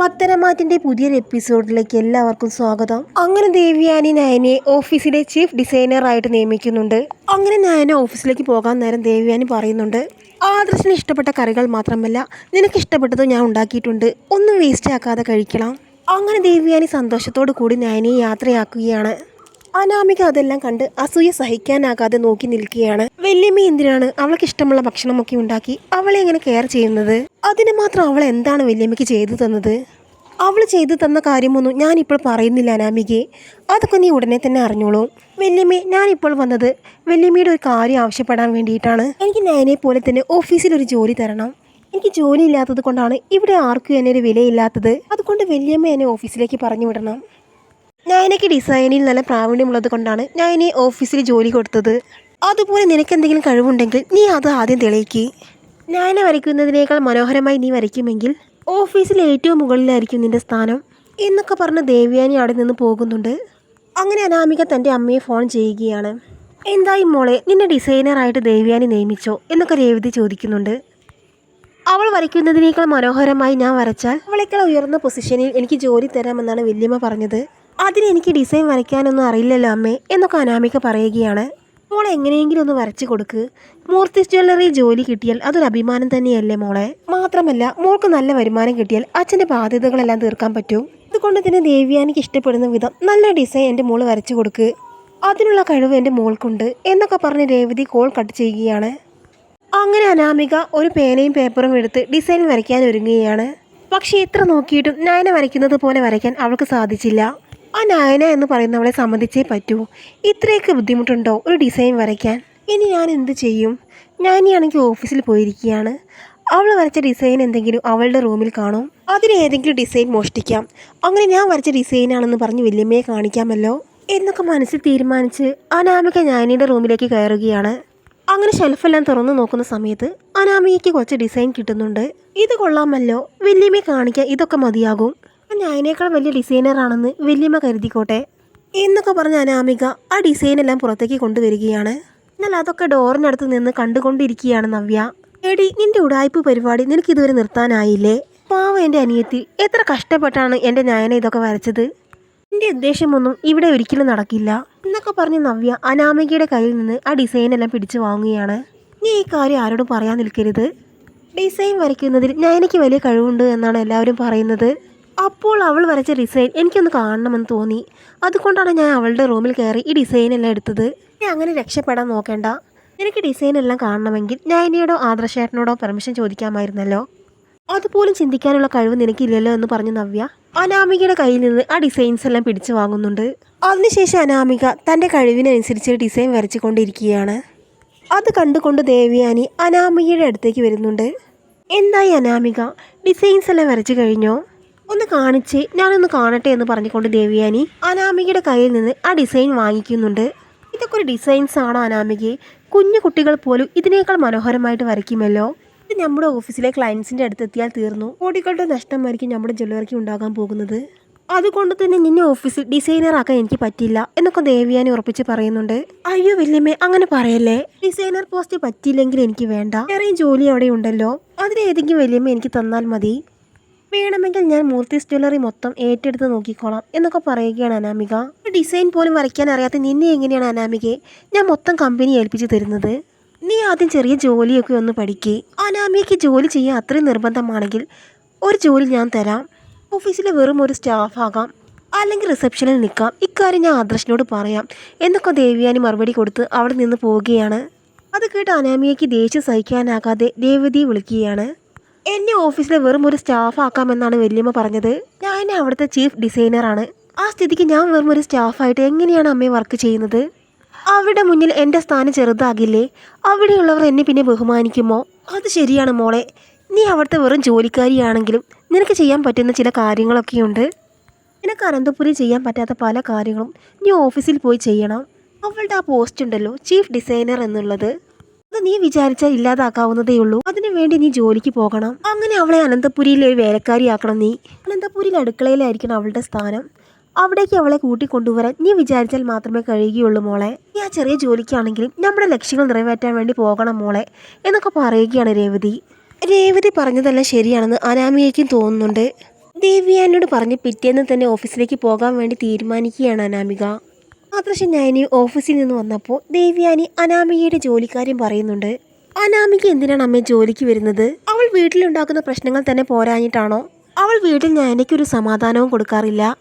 പത്തനമാറ്റിന്റെ പുതിയൊരു എപ്പിസോഡിലേക്ക് എല്ലാവർക്കും സ്വാഗതം. അങ്ങനെ ദേവിയാനി നയനെ ഓഫീസിലെ ചീഫ് ഡിസൈനർ ആയിട്ട് നിയമിക്കുന്നുണ്ട്. അങ്ങനെ നയന ഓഫീസിലേക്ക് പോകാൻ നേരം ദേവിയാനി പറയുന്നുണ്ട് ആദർശന് ഇഷ്ടപ്പെട്ട കറികൾ മാത്രമല്ല നിനക്ക് ഇഷ്ടപ്പെട്ടത് ഞാൻ ഉണ്ടാക്കിയിട്ടുണ്ട്. ഒന്നും വേസ്റ്റ് ആക്കാതെ കഴിക്കണം. അങ്ങനെ ദേവിയാനി സന്തോഷത്തോടു കൂടി നയനെ യാത്രയാക്കുകയാണ്. അനാമിക അതെല്ലാം കണ്ട് അസൂയ സഹിക്കാനാകാതെ നോക്കി നിൽക്കുകയാണ്. വല്യമ്മ എന്തിനാണ് അവൾക്ക് ഇഷ്ടമുള്ള ഭക്ഷണമൊക്കെ ഉണ്ടാക്കി അവളെ എങ്ങനെ കെയർ ചെയ്യുന്നത്? അതിന് മാത്രം അവൾ എന്താണ് വല്യമ്മയ്ക്ക് ചെയ്തു തന്നത്? അവൾ ചെയ്തു തന്ന കാര്യമൊന്നും ഞാനിപ്പോൾ പറയുന്നില്ല അനാമികയെ. അതൊക്കെ നീ ഉടനെ തന്നെ അറിഞ്ഞോളൂ. വല്യമ്മേ ഞാനിപ്പോൾ വന്നത് വല്യമ്മയുടെ ഒരു കാര്യം ആവശ്യപ്പെടാൻ വേണ്ടിയിട്ടാണ്. എനിക്ക് നയനെ പോലെ തന്നെ ഓഫീസിൽ ഒരു ജോലി തരണം. എനിക്ക് ജോലി ഇല്ലാത്തത് കൊണ്ടാണ് ഇവിടെ ആർക്കും എന്നെ ഒരു വിലയില്ലാത്തത്. അതുകൊണ്ട് വല്യമ്മ എന്നെ ഓഫീസിലേക്ക് പറഞ്ഞു വിടണം. നയനയ്ക്ക് ഡിസൈനിൽ നല്ല പ്രാവീണ്യമുള്ളത് കൊണ്ടാണ് ഞാൻ ഇനി ഓഫീസിൽ ജോലി കൊടുത്തത്. അതുപോലെ നിനക്ക് എന്തെങ്കിലും കഴിവുണ്ടെങ്കിൽ നീ അത് ആദ്യം തെളിയിക്ക്. ഞാൻ വരയ്ക്കുന്നതിനേക്കാൾ മനോഹരമായി നീ വരയ്ക്കുമെങ്കിൽ ഓഫീസിൽ ഏറ്റവും മുകളിലായിരിക്കും നിന്റെ സ്ഥാനം എന്നൊക്കെ പറഞ്ഞ് ദേവ്യാനി അവിടെ നിന്ന് പോകുന്നുണ്ട്. അങ്ങനെ അനാമിക തന്റെ അമ്മയെ ഫോൺ ചെയ്യുകയാണ്. എന്തായി മോളെ നിന്നെ ഡിസൈനറായിട്ട് ദേവ്യാനി നിയമിച്ചോ എന്നൊക്കെ രേവതി ചോദിക്കുന്നുണ്ട്. അവൾ വരയ്ക്കുന്നതിനേക്കാൾ മനോഹരമായി ഞാൻ വരച്ചാൽ അവളേക്കാൾ ഉയർന്ന പൊസിഷനിൽ എനിക്ക് ജോലി തരാമെന്നാണ് വല്യമ്മ പറഞ്ഞത്. അതിന് എനിക്ക് ഡിസൈൻ വരയ്ക്കാനൊന്നും അറിയില്ലല്ലോ അമ്മേ എന്നൊക്കെ അനാമിക പറയുകയാണ്. മോളെ എങ്ങനെയെങ്കിലും ഒന്ന് വരച്ചു കൊടുക്ക്. മൂർത്തി ജ്വല്ലറി ജോലി കിട്ടിയാൽ അതൊരു അഭിമാനം തന്നെയല്ലേ മോളെ? മാത്രമല്ല മോൾക്ക് നല്ല വരുമാനം കിട്ടിയാൽ അച്ഛന്റെ ബാധ്യതകളെല്ലാം തീർക്കാൻ പറ്റും. അതുകൊണ്ട് തന്നെ ദേവ്യാനിക്ക് ഇഷ്ടപ്പെടുന്ന വിധം നല്ല ഡിസൈൻ എന്റെ മോൾ വരച്ചു കൊടുക്ക്. അതിനുള്ള കഴിവ് എന്റെ മോൾക്കുണ്ട് എന്നൊക്കെ പറഞ്ഞ് രേവതി കോൾ കട്ട് ചെയ്യുകയാണ്. അങ്ങനെ അനാമിക ഒരു പേനയും പേപ്പറും എടുത്ത് ഡിസൈൻ വരയ്ക്കാൻ ഒരുങ്ങുകയാണ്. പക്ഷേ എത്ര നോക്കിയിട്ടും നയന വരയ്ക്കുന്നത് പോലെ വരയ്ക്കാൻ അവൾക്ക് സാധിച്ചില്ല. ആ നയന എന്ന് പറയുന്നവളെ സംബന്ധിച്ചേ പറ്റൂ. ഇത്രയൊക്കെ ബുദ്ധിമുട്ടുണ്ടോ? ഒരു ഡിസൈൻ വരയ്ക്കാൻ. ഇനി ഞാൻ എന്ത് ചെയ്യും? ഞാനിയാണെങ്കിൽ ഓഫീസിൽ പോയിരിക്കുകയാണ്. അവൾ വരച്ച ഡിസൈൻ എന്തെങ്കിലും അവളുടെ റൂമിൽ കാണും. അതിന് ഏതെങ്കിലും ഡിസൈൻ മോഷ്ടിക്കാം. അങ്ങനെ ഞാൻ വരച്ച ഡിസൈനാണെന്ന് പറഞ്ഞ് വല്യമ്മയെ കാണിക്കാമല്ലോ എന്നൊക്കെ മനസ്സിൽ തീരുമാനിച്ച് അനാമിക ഞാനിയുടെ റൂമിലേക്ക് കയറുകയാണ്. അങ്ങനെ ഷെൽഫെല്ലാം തുറന്നു നോക്കുന്ന സമയത്ത് അനാമികയ്ക്ക് കുറച്ച് ഡിസൈൻ കിട്ടുന്നുണ്ട്. ഇത് കൊള്ളാമല്ലോ. വല്യമ്മയെ കാണിക്കാൻ ഇതൊക്കെ മതിയാകും. ഞാൻ അതിനേക്കാൾ വലിയ ഡിസൈനറാണെന്ന് വല്യമ്മ കരുതിക്കോട്ടെ? എന്നൊക്കെ പറഞ്ഞ അനാമിക ആ ഡിസൈൻ എല്ലാം പുറത്തേക്ക് കൊണ്ടുവരികയാണ്. എന്നാൽ അതൊക്കെ ഡോറിനടുത്ത് നിന്ന് കണ്ടുകൊണ്ടിരിക്കുകയാണ് നവ്യ. എടി നിന്റെ ഉടായ്പ പരിപാടി നിനക്ക് ഇതുവരെ നിർത്താനായില്ലേ? പാവ എന്റെ അനിയത്തി എത്ര കഷ്ടപ്പെട്ടാണ് എന്റെ ഞാനെ ഇതൊക്കെ വരച്ചത്? എന്റെ ഉദ്ദേശമൊന്നും ഇവിടെ ഒരിക്കലും നടക്കില്ല. എന്നൊക്കെ പറഞ്ഞ് നവ്യ അനാമികയുടെ കയ്യിൽ നിന്ന് ആ ഡിസൈൻ എല്ലാം പിടിച്ചു വാങ്ങുകയാണ്. നീ ഈ കാര്യം ആരോടും പറയാൻ നിൽക്കരുത്. ഡിസൈൻ വരയ്ക്കുന്നതിൽ ഞാൻ എനിക്ക് വലിയ കഴിവുണ്ട് എന്നാണ് എല്ലാവരും പറയുന്നത്. അപ്പോൾ അവൾ വരച്ച ഡിസൈൻ എനിക്കൊന്ന് കാണണമെന്ന് തോന്നി. അതുകൊണ്ടാണ് ഞാൻ അവളുടെ റൂമിൽ കയറി ഈ ഡിസൈൻ എല്ലാം എടുത്തത്. ഞാൻ അങ്ങനെ രക്ഷപ്പെടാൻ നോക്കേണ്ട. എനിക്ക് ഡിസൈൻ എല്ലാം കാണണമെങ്കിൽ ഞാൻ ഇനിയോടോ ആദർശേട്ടനോടോ പെർമിഷൻ ചോദിക്കാമായിരുന്നല്ലോ. അതുപോലും ചിന്തിക്കാനുള്ള കഴിവ് നിനക്കില്ലല്ലോ എന്ന് പറഞ്ഞു നവ്യ. അനാമികയുടെ കയ്യിൽ നിന്ന് ആ ഡിസൈൻസ് എല്ലാം പിടിച്ചു വാങ്ങുന്നുണ്ട്. അതിനുശേഷം അനാമിക തന്റെ കഴിവിനനുസരിച്ച് ഡിസൈൻ വരച്ചുകൊണ്ടിരിക്കുകയാണ്. അത് കണ്ടുകൊണ്ട് ദേവിയാനി അനാമികയുടെ അടുത്തേക്ക് വരുന്നുണ്ട്. എന്തായി അനാമിക? ഡിസൈൻസ് എല്ലാം വരച്ചു കഴിഞ്ഞോ? ഒന്ന് കാണിച്ച് ഞാനൊന്ന് കാണട്ടെ എന്ന് പറഞ്ഞുകൊണ്ട് ദേവിയാനി അനാമികയുടെ കയ്യിൽ നിന്ന് ആ ഡിസൈൻ വാങ്ങിക്കുന്നുണ്ട്. ഇതൊക്കെ ഒരു ഡിസൈൻസ് ആണോ അനാമികയെ? കുഞ്ഞു കുട്ടികൾ പോലും ഇതിനേക്കാൾ മനോഹരമായിട്ട് വരയ്ക്കുമല്ലോ. ഇത് നമ്മുടെ ഓഫീസിലെ ക്ലയൻസിന്റെ അടുത്തെത്തിയാൽ തീർന്നു. കോടികളുടെ നഷ്ടമായിരിക്കും നമ്മുടെ ജ്വല്ലറിക്ക് ഉണ്ടാകാൻ പോകുന്നത്. അതുകൊണ്ട് തന്നെ നിന്നെ ഓഫീസിൽ ഡിസൈനർ ആക്കാൻ എനിക്ക് പറ്റില്ല എന്നൊക്കെ ദേവിയാനി ഉറപ്പിച്ച് പറയുന്നുണ്ട്. അയ്യോ വല്യമ്മേ അങ്ങനെ പറയല്ലേ? ഡിസൈനർ പോസ്റ്റ് പറ്റിയില്ലെങ്കിൽ എനിക്ക് വേണ്ട. വേറെയും ജോലി അവിടെ ഉണ്ടല്ലോ. അതിലേതെങ്കിലും വല്യമ്മ എനിക്ക് തന്നാൽ മതി. വേണമെങ്കിൽ ഞാൻ മൂർത്തിസ് ജ്വല്ലറി മൊത്തം ഏറ്റെടുത്ത് നോക്കിക്കോളാം എന്നൊക്കെ പറയുകയാണ് അനാമിക. ഡിസൈൻ പോലും വരയ്ക്കാൻ അറിയാത്ത നിന്നെ എങ്ങനെയാണ് അനാമികയെ ഞാൻ മൊത്തം കമ്പനി ഏൽപ്പിച്ച് തരുന്നത്? നീ ആദ്യം ചെറിയ ജോലിയൊക്കെ ഒന്ന് പഠിക്കേ. അനാമികയ്ക്ക് ജോലി ചെയ്യാൻ അത്രയും നിർബന്ധമാണെങ്കിൽ ഒരു ജോലി ഞാൻ തരാം. ഓഫീസിലെ വെറും ഒരു സ്റ്റാഫ് ആകാം. അല്ലെങ്കിൽ റിസപ്ഷനിൽ നിൽക്കാം. ഇക്കാര്യം ഞാൻ ആദർശിനോട് പറയാം. എന്നൊക്കെ ദേവിയാനി മറുപടി കൊടുത്ത് അവിടെ നിന്ന് പോവുകയാണ്. അത് കേട്ട് അനാമിയയ്ക്ക് ദേഷ്യം സഹിക്കാനാകാതെ ദേവതിയെ വിളിക്കുകയാണ്. എന്നെ ഓഫീസിലെ വെറും ഒരു സ്റ്റാഫ് ആക്കാമെന്നാണ് വല്യമ്മ പറഞ്ഞത്. ഞാൻ അവിടുത്തെ ചീഫ് ഡിസൈനറാണ്. ആ സ്ഥിതിക്ക് ഞാൻ വെറും ഒരു സ്റ്റാഫായിട്ട് എങ്ങനെയാണ് അമ്മയെ വർക്ക് ചെയ്യുന്നത്? അവിടെ മുന്നിൽ എന്റെ സ്ഥാനം ചെറുതാകില്ലേ? അവിടെയുള്ളവർ എന്നെ പിന്നെ ബഹുമാനിക്കുമോ? അത് ശരിയാണ് മോളെ. നീ അവിടുത്തെ വെറും ജോലിക്കാരിയാണെങ്കിലും നിനക്ക് ചെയ്യാൻ പറ്റുന്ന ചില കാര്യങ്ങളൊക്കെയുണ്ട്. നിനക്ക് അനന്തപുരി ചെയ്യാൻ പറ്റാത്ത പല കാര്യങ്ങളും നീ ഓഫീസിൽ പോയി ചെയ്യണം. അവളുടെ ആ പോസ്റ്റ് ഉണ്ടല്ലോ ചീഫ് ഡിസൈനർ എന്നുള്ളത്. നീ വിചാരിച്ചാൽ ഇല്ലാതാക്കാവുന്നതേ ഉള്ളൂ. അതിനു വേണ്ടി നീ ജോലിക്ക് പോകണം. അങ്ങനെ അവളെ അനന്തപുരിയിലെ ഒരു വേലക്കാരിയാക്കണം നീ. അനന്തപുരിയിൽ അടുക്കളയിലായിരിക്കണം അവളുടെ സ്ഥാനം. അവിടേക്ക് അവളെ കൂട്ടിക്കൊണ്ടുവരാൻ നീ വിചാരിച്ചാൽ മാത്രമേ കഴിയുകയുള്ളൂ മോളെ. നീ ആ ചെറിയ ജോലിക്കാണെങ്കിലും നമ്മുടെ ലക്ഷ്യങ്ങൾ നിറവേറ്റാൻ വേണ്ടി പോകണം മോളെ എന്നൊക്കെ പറയുകയാണ് രേവതി. രേവതി പറഞ്ഞതെല്ലാം ശരിയാണെന്ന് അനാമികയ്ക്കും തോന്നുന്നുണ്ട്. ദേവിയാനോട് പറഞ്ഞ് പിറ്റേന്ന് തന്നെ ഓഫീസിലേക്ക് പോകാൻ വേണ്ടി തീരുമാനിക്കുകയാണ് അനാമിക. ആദർശ് ഞാനി ഓഫീസിൽ നിന്ന് വന്നപ്പോൾ ദേവ്യാനി അനാമികയുടെ ജോലിക്കാര്യം പറയുന്നുണ്ട്. അനാമിക എന്തിനാണ് അമ്മ ജോലിക്ക് വരുന്നത്? അവൾ വീട്ടിലുണ്ടാക്കുന്ന പ്രശ്നങ്ങൾ തന്നെ പോരാഞ്ഞിട്ടാണോ? അവൾ വീട്ടിൽ നയനയ്ക്കൊരു സമാധാനവും കൊടുക്കാറില്ല.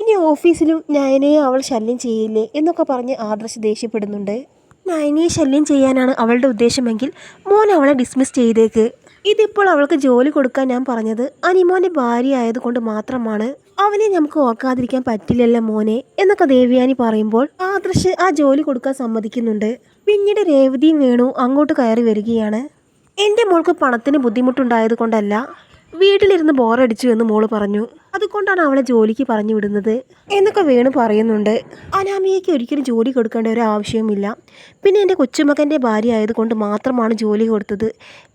ഇനി ഓഫീസിലും നയനയെ അവൾ ശല്യം ചെയ്യില്ലേ എന്നൊക്കെ പറഞ്ഞ് ആദർശ് ദേഷ്യപ്പെടുന്നുണ്ട്. നയനയെ ശല്യം ചെയ്യാനാണ് അവളുടെ ഉദ്ദേശമെങ്കിൽ മോൻ അവളെ ഡിസ്മിസ് ചെയ്തേക്ക്. ഇതിപ്പോൾ അവൾക്ക് ജോലി കൊടുക്കാൻ ഞാൻ പറഞ്ഞത് അനിമോന്റെ ഭാര്യ ആയതുകൊണ്ട് മാത്രമാണ്. അവനെ നമുക്ക് ഓർക്കാതിരിക്കാൻ പറ്റില്ലല്ലോ മോനെ എന്നൊക്കെ ദേവ്യാനി പറയുമ്പോൾ ആദർശ് ആ ജോലി കൊടുക്കാൻ സമ്മതിക്കുന്നുണ്ട്. പിന്നീട് രേവതിയും വേണു അങ്ങോട്ട് കയറി വരികയാണ്. എന്റെ മോൾക്ക് പണത്തിന് ബുദ്ധിമുട്ടുണ്ടായത് കൊണ്ടല്ല വീട്ടിലിരുന്ന് ബോറടിച്ചു എന്ന് മോൾ പറഞ്ഞു. അതുകൊണ്ടാണ് അവളെ ജോലിക്ക് പറഞ്ഞു വിടുന്നത് എന്നൊക്കെ വേണു പറയുന്നുണ്ട്. അനാമിയയ്ക്ക് ഒരിക്കലും ജോലി കൊടുക്കേണ്ട ഒരു ആവശ്യവുമില്ല. പിന്നെ എന്റെ കൊച്ചുമകന്റെ ഭാര്യ ആയതുകൊണ്ട് മാത്രമാണ് ജോലി കൊടുത്തത്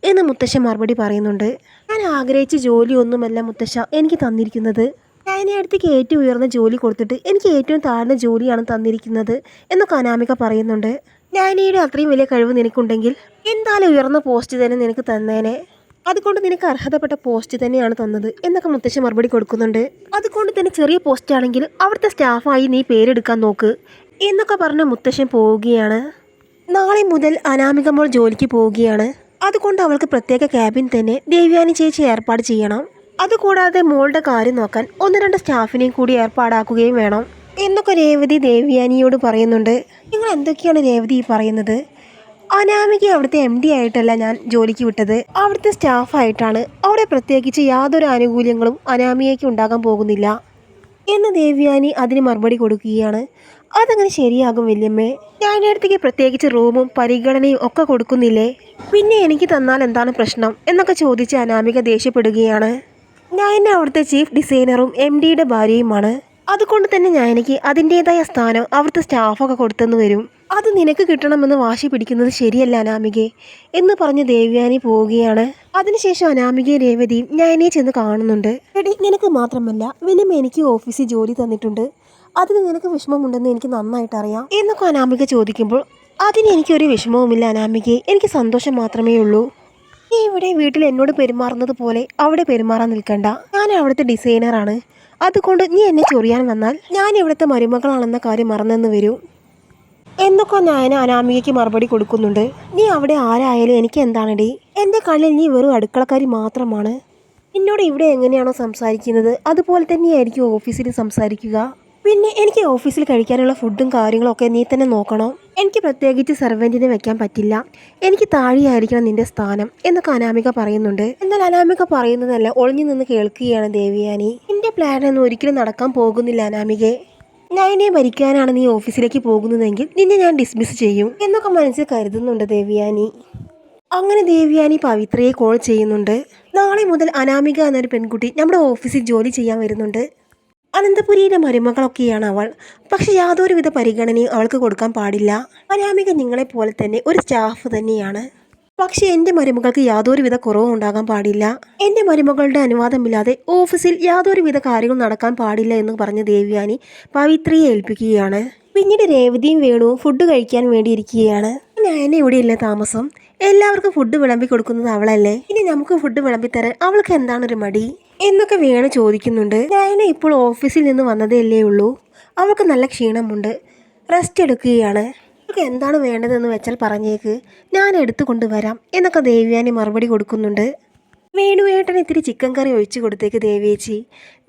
എന്ന് മുത്തശ്ശ മറുപടി പറയുന്നുണ്ട്. ഞാൻ ആഗ്രഹിച്ച ജോലിയൊന്നുമല്ല മുത്തശ്ശ എനിക്ക് തന്നിരിക്കുന്നത്. ഞാൻ അടുത്തേക്ക് ഏറ്റവും ഉയർന്ന ജോലി കൊടുത്തിട്ട് എനിക്ക് ഏറ്റവും താഴ്ന്ന ജോലിയാണ് തന്നിരിക്കുന്നത് എന്നൊക്കെ അനാമിക പറയുന്നുണ്ട്. ഞാനയുടെ അത്രയും വലിയ കഴിവ് നിനക്കുണ്ടെങ്കിൽ എന്തായാലും ഉയർന്ന പോസ്റ്റ് തന്നെ നിനക്ക് തന്നേനെ. അതുകൊണ്ട് നിനക്ക് അർഹതപ്പെട്ട പോസ്റ്റ് തന്നെയാണ് തന്നത് എന്നൊക്കെ മുത്തശ്ശി മറുപടി കൊടുക്കുന്നുണ്ട്. അതുകൊണ്ട് തന്നെ ചെറിയ പോസ്റ്റ് ആണെങ്കിൽ അവിടുത്തെ സ്റ്റാഫായി നീ പേരെടുക്കാൻ നോക്ക് എന്നൊക്കെ പറഞ്ഞ് മുത്തശ്ശൻ പോവുകയാണ്. നാളെ മുതൽ അനാമിക മോൾ ജോലിക്ക് പോവുകയാണ്. അതുകൊണ്ട് അവൾക്ക് പ്രത്യേക ക്യാബിൻ തന്നെ ദേവ്യാനി ചേച്ചി ഏർപ്പാട് ചെയ്യണം. അതുകൂടാതെ മോളുടെ കാര്യം നോക്കാൻ ഒന്ന് രണ്ട് സ്റ്റാഫിനെയും കൂടി ഏർപ്പാടാക്കുകയും വേണം എന്നൊക്കെ രേവതി ദേവ്യാനിയോട് പറയുന്നുണ്ട്. നിങ്ങൾ എന്തൊക്കെയാണ് രേവതി പറയുന്നത്? അനാമിക അവിടുത്തെ എം ഡി ആയിട്ടല്ല ഞാൻ ജോലിക്ക് വിട്ടത്. അവിടുത്തെ സ്റ്റാഫായിട്ടാണ് അവിടെ പ്രത്യേകിച്ച് യാതൊരു ആനുകൂല്യങ്ങളും അനാമികയ്ക്ക് ഉണ്ടാകാൻ പോകുന്നില്ല. എന്ന് ദേവ്യാനി അതിന് മറുപടി കൊടുക്കുകയാണ്. അതങ്ങനെ ശരിയാകും വല്യമ്മേ. ഞാനടുത്തേക്ക് പ്രത്യേകിച്ച് റൂമും പരിഗണനയും ഒക്കെ കൊടുക്കുന്നില്ലേ? പിന്നെ എനിക്ക് തന്നാൽ എന്താണ് പ്രശ്നം? എന്നൊക്കെ ചോദിച്ച് അനാമിക ദേഷ്യപ്പെടുകയാണ്. ഞാൻ അവിടുത്തെ ചീഫ് ഡിസൈനറും എം ഡിയുടെ ഭാര്യയുമാണ്. അതുകൊണ്ട് തന്നെ ഞാൻ എനിക്ക് അതിന്റെതായ സ്ഥാനം അവിടുത്തെ സ്റ്റാഫൊക്കെ കൊടുത്തെന്ന് വരും. അത് നിനക്ക് കിട്ടണമെന്ന് വാശി പിടിക്കുന്നത് ശരിയല്ല അനാമികെ എന്ന് പറഞ്ഞ് ദേവ്യാനി പോവുകയാണ്. അതിനുശേഷം അനാമികയും രേവതിയും ഞാനേ ചെന്ന് കാണുന്നുണ്ട്. എടി നിനക്ക് മാത്രമല്ല വിനിമ എനിക്ക് ഓഫീസിൽ ജോലി തന്നിട്ടുണ്ട്. അതിന് നിനക്ക് വിഷമമുണ്ടെന്ന് എനിക്ക് നന്നായിട്ട് അറിയാം എന്നൊക്കെ അനാമിക ചോദിക്കുമ്പോൾ അതിന് എനിക്കൊരു വിഷമവുമില്ല അനാമികെ എനിക്ക് സന്തോഷം മാത്രമേ ഉള്ളൂ. നീ ഇവിടെ വീട്ടിൽ എന്നോട് പെരുമാറുന്നത് പോലെ അവിടെ പെരുമാറാൻ നിൽക്കണ്ട. ഞാൻ അവിടുത്തെ ഡിസൈനറാണ്. അതുകൊണ്ട് നീ എന്നെ ചൊറിയാൻ വന്നാൽ ഞാൻ ഇവിടുത്തെ മരുമകളാണെന്ന കാര്യം മറന്നെന്ന് വരൂ. എന്നൊക്കെ ഞാൻ അനാമികയ്ക്ക് മറുപടി കൊടുക്കുന്നുണ്ട്. നീ അവിടെ ആരായാലും എനിക്ക് എന്താണെടി? എന്റെ കണ്ണിൽ നീ വെറും അടുക്കളക്കാരി മാത്രമാണ്. എന്നോട് ഇവിടെ എങ്ങനെയാണോ സംസാരിക്കുന്നത്? അതുപോലെ തന്നെയായിരിക്കും ഓഫീസിൽ സംസാരിക്കുക. പിന്നെ എനിക്ക് ഓഫീസിൽ കഴിക്കാനുള്ള ഫുഡും കാര്യങ്ങളൊക്കെ നീ തന്നെ നോക്കണം. എനിക്ക് പ്രത്യേകിച്ച് സെർവന്റിനെ വെക്കാൻ പറ്റില്ല. എനിക്ക് താഴെയായിരിക്കണം നിന്റെ സ്ഥാനം എന്നൊക്കെ അനാമിക പറയുന്നുണ്ട്. എന്നാൽ അനാമിക പറയുന്നതല്ല ഒളിഞ്ഞു നിന്ന് കേൾക്കുകയാണ് ദേവിയാനി. എന്റെ പ്ലാനൊന്നും ഒരിക്കലും നടക്കാൻ പോകുന്നില്ല അനാമികെ. നയനെ ഭരിക്കാനാണ് നീ ഓഫീസിലേക്ക് പോകുന്നതെങ്കിൽ നിന്നെ ഞാൻ ഡിസ്മിസ് ചെയ്യും എന്നൊക്കെ മനസ്സിൽ കരുതുന്നുണ്ട് ദേവ്യാനി. അങ്ങനെ ദേവ്യാനി പവിത്രയെ കോൾ ചെയ്യുന്നുണ്ട്. നാളെ മുതൽ അനാമിക എന്നൊരു പെൺകുട്ടി നമ്മുടെ ഓഫീസിൽ ജോലി ചെയ്യാൻ വരുന്നുണ്ട്. അനന്തപുരിയിലെ മരുമകളൊക്കെയാണ് അവൾ. പക്ഷെ യാതൊരുവിധ പരിഗണനയും അവൾക്ക് കൊടുക്കാൻ പാടില്ല. അനാമിക നിങ്ങളെപ്പോലെ തന്നെ ഒരു സ്റ്റാഫ് തന്നെയാണ്. പക്ഷെ എന്റെ മരുമകൾക്ക് യാതൊരുവിധ കുറവും ഉണ്ടാകാൻ പാടില്ല. എന്റെ മരുമകളുടെ അനുവാദമില്ലാതെ ഓഫീസിൽ യാതൊരു വിധ കാര്യങ്ങളും നടക്കാൻ പാടില്ല എന്ന് പറഞ്ഞ ദേവ്യാനി പവിത്രയെ ഏൽപ്പിക്കുകയാണ്. പിന്നീട് രേവതിയും വേണുവും ഫുഡ് കഴിക്കാൻ വേണ്ടി ഇരിക്കുകയാണ് ഞാൻ ഇവിടെയില്ല താമസം. എല്ലാവർക്കും ഫുഡ് വിളമ്പി കൊടുക്കുന്നത് അവളല്ലേ? ഇനി നമുക്ക് ഫുഡ് വിളമ്പി തരാൻ അവൾക്ക് എന്താണൊരു മടി? എന്നൊക്കെ വേണു ചോദിക്കുന്നുണ്ട്. നയന ഇപ്പോൾ ഓഫീസിൽ നിന്ന് വന്നതേ അല്ലേ ഉള്ളൂ. അവൾക്ക് നല്ല ക്ഷീണമുണ്ട്. റെസ്റ്റ് എടുക്കുകയാണ്. അവൾക്ക് എന്താണ് വേണ്ടതെന്ന് വെച്ചാൽ പറഞ്ഞേക്ക്. ഞാൻ എടുത്തു കൊണ്ടുവരാം. എന്നൊക്കെ ദേവ്യാനി മറുപടി കൊടുക്കുന്നുണ്ട്. വേണുവേട്ടൻ ഇത്തിരി ചിക്കൻ കറി ഒഴിച്ചു കൊടുത്തേക്ക് ദേവിയേച്ചി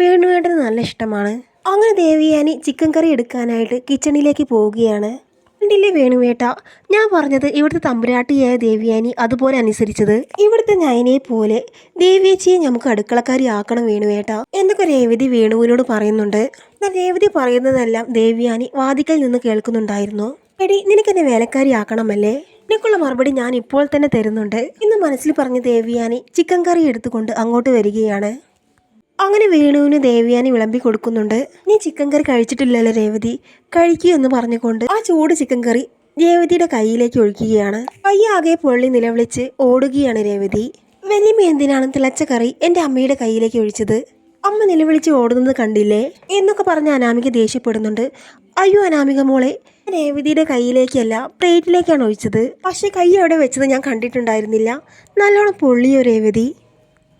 വേണുവേട്ടന് നല്ല ഇഷ്ടമാണ്. അങ്ങനെ ദേവിയാനി ചിക്കൻ കറി എടുക്കാനായിട്ട് കിച്ചണിലേക്ക് പോവുകയാണ്. കണ്ടില്ലേ വേണുവേട്ട? ഞാൻ പറഞ്ഞത് ഇവിടുത്തെ തമ്പുരാട്ടിയായ ദേവിയാനി അതുപോലെ അനുസരിച്ചത്. ഇവിടുത്തെ നയനെ പോലെ ദേവിയേച്ചിയെ നമുക്ക് അടുക്കളക്കാരി ആക്കണം വേണുവേട്ട. എന്നൊക്കെ രേവതി വേണുവിനോട് പറയുന്നുണ്ട്. എന്നാൽ രേവതി പറയുന്നതെല്ലാം ദേവിയാനി വാതിക്കൽ നിന്ന് കേൾക്കുന്നുണ്ടായിരുന്നു. എടി നിനക്കെന്നെ വേലക്കാരി ആക്കണമല്ലേ നിനക്കുള്ള മറുപടി ഞാൻ ഇപ്പോൾ തന്നെ തരുന്നുണ്ട്. ഇന്ന് മനസ്സിൽ പറഞ്ഞ ദേവിയാനി ചിക്കൻ കറി എടുത്തുകൊണ്ട് അങ്ങോട്ട് വരികയാണ്. അങ്ങനെ വേണുവിന് ദേവിയാനി വിളമ്പി കൊടുക്കുന്നുണ്ട്. നീ ചിക്കൻ കറി കഴിച്ചിട്ടില്ലല്ലോ രേവതി. കഴിക്കൂ എന്ന് പറഞ്ഞുകൊണ്ട് ആ ചൂട് ചിക്കൻ കറി രേവതിയുടെ കയ്യിലേക്ക് ഒഴിക്കുകയാണ്. കൈയാകെ പൊള്ളി നിലവിളിച്ച് ഓടുകയാണ് രേവതി. വലിയമ്മ എന്തിനാണ് തിളച്ച കറി എന്റെ അമ്മയുടെ കയ്യിലേക്ക് ഒഴിച്ചത്? അമ്മ നിലവിളിച്ച് ഓടുന്നത് കണ്ടില്ലേ? എന്നൊക്കെ പറഞ്ഞ് അനാമിക ദേഷ്യപ്പെടുന്നുണ്ട്. അയ്യോ അനാമിക മോളെ രേവതിയുടെ കയ്യിലേക്കല്ല പ്ലേറ്റിലേക്കാണ് ഒഴിച്ചത്. പക്ഷെ കൈ അവിടെ വെച്ചത് ഞാൻ കണ്ടിട്ടുണ്ടായിരുന്നില്ല. നല്ലോണം പൊള്ളിയോ രേവതി?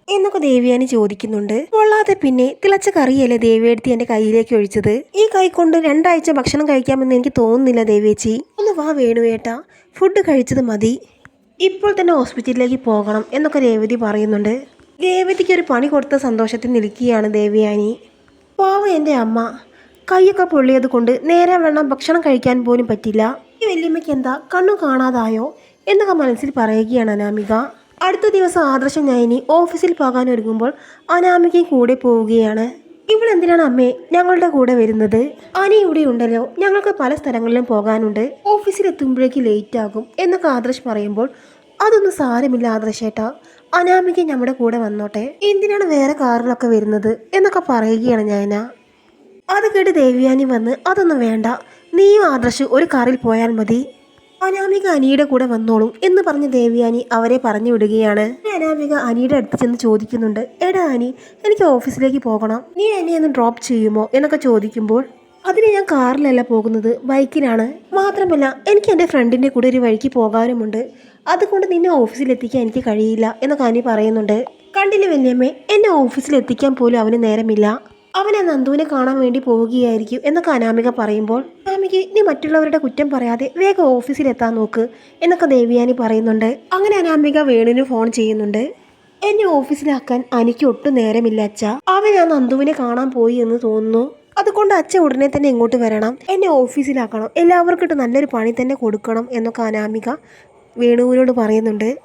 എന്നൊക്കെ ദേവിയാനി ചോദിക്കുന്നുണ്ട്. കൊള്ളാതെ പിന്നെ തിളച്ച കറിയല്ലേ ദേവിയെടുത്തി എന്റെ കയ്യിലേക്ക് ഒഴിച്ചത്? ഈ കൈ കൊണ്ട് രണ്ടാഴ്ച ഭക്ഷണം കഴിക്കാമെന്ന് എനിക്ക് തോന്നുന്നില്ല ദേവേച്ചി ഒന്ന് വാ വേണു ഏട്ടാ. ഫുഡ് കഴിച്ചത് മതി. ഇപ്പോൾ തന്നെ ഹോസ്പിറ്റലിലേക്ക് പോകണം എന്നൊക്കെ രേവതി പറയുന്നുണ്ട്. രേവതിക്ക് ഒരു പണി കൊടുത്ത സന്തോഷത്തിൽ നിൽക്കുകയാണ് ദേവിയാനി. പാവ എന്റെ അമ്മ. കൈയൊക്കെ പൊള്ളിയത് കൊണ്ട് നേരെ വെള്ളം ഭക്ഷണം കഴിക്കാൻ പോലും പറ്റില്ല. ഈ വല്യമ്മയ്ക്ക് എന്താ കണ്ണു കാണാതായോ? എന്നൊക്കെ മനസ്സിൽ പറയുകയാണ് അനാമിക. അടുത്ത ദിവസം ആദർശം നയനി ഓഫീസിൽ പോകാൻ ഒരുങ്ങുമ്പോൾ അനാമികയും കൂടെ പോവുകയാണ്. ഇവിടെ എന്തിനാണ് അമ്മേ ഞങ്ങളുടെ കൂടെ വരുന്നത്? അനി ഇവിടെ ഉണ്ടല്ലോ. ഞങ്ങൾക്ക് പല സ്ഥലങ്ങളിലും പോകാനുണ്ട്. ഓഫീസിൽ എത്തുമ്പോഴേക്ക് ലേറ്റ് ആകും എന്നൊക്കെ ആദർശ് പറയുമ്പോൾ അതൊന്നും സാരമില്ല ആദർശേട്ടാ. അനാമിക നമ്മുടെ കൂടെ വന്നോട്ടെ. എന്തിനാണ് വേറെ കാറിലൊക്കെ വരുന്നത് എന്നൊക്കെ പറയുകയാണ് ഞാന അത് കേട്ട് ദേവ്യാനി വന്ന് അതൊന്നും വേണ്ട. നീയും ആദർശ് ഒരു കാറിൽ പോയാൽ മതി. അനാമിക അനിയുടെ കൂടെ വന്നോളും എന്ന് പറഞ്ഞ ദേവ്യാനി അവരെ പറഞ്ഞു വിടുകയാണ്. അനാമിക അനിയുടെ അടുത്ത് ചെന്ന് ചോദിക്കുന്നുണ്ട് എടാ അനി എനിക്ക് ഓഫീസിലേക്ക് പോകണം. നീ എന്നെ ഒന്ന് ഡ്രോപ്പ് ചെയ്യുമോ? എന്നൊക്കെ ചോദിക്കുമ്പോൾ അതിന് ഞാൻ കാറിലല്ല പോകുന്നത് ബൈക്കിലാണ്. മാത്രമല്ല എനിക്ക് എന്റെ ഫ്രണ്ടിന്റെ കൂടെ ഒരു വഴിക്ക് പോകാനുമുണ്ട്. അതുകൊണ്ട് നിന്നെ ഓഫീസിലെത്തിക്കാൻ എനിക്ക് കഴിയില്ല എന്നൊക്കെ അനി പറയുന്നുണ്ട്. കണ്ടില്ല വല്യമ്മേ എന്നെ ഓഫീസിലെത്തിക്കാൻ പോലും അവന് നേരമില്ല. അവൻ ആ നന്ദുവിനെ കാണാൻ വേണ്ടി പോവുകയായിരിക്കും എന്നൊക്കെ അനാമിക പറയുമ്പോൾ അനാമിക നീ മറ്റുള്ളവരുടെ കുറ്റം പറയാതെ വേഗം ഓഫീസിൽ എത്താൻ നോക്ക് എന്നൊക്കെ ദേവിയാനി പറയുന്നുണ്ട്. അങ്ങനെ അനാമിക വേണുവിന് ഫോൺ ചെയ്യുന്നുണ്ട്. എന്നെ ഓഫീസിലാക്കാൻ അനിക്ക് ഒട്ടും നേരമില്ല അച്ഛ. അവൻ ആ നന്ദുവിനെ കാണാൻ പോയി എന്ന് തോന്നുന്നു. അതുകൊണ്ട് അച്ഛൻ ഉടനെ തന്നെ ഇങ്ങോട്ട് വരണം. എന്നെ ഓഫീസിലാക്കണം. എല്ലാവർക്കിട്ട് നല്ലൊരു പണി തന്നെ കൊടുക്കണം എന്നൊക്കെ അനാമിക വേണുവിനോട് പറയുന്നുണ്ട്.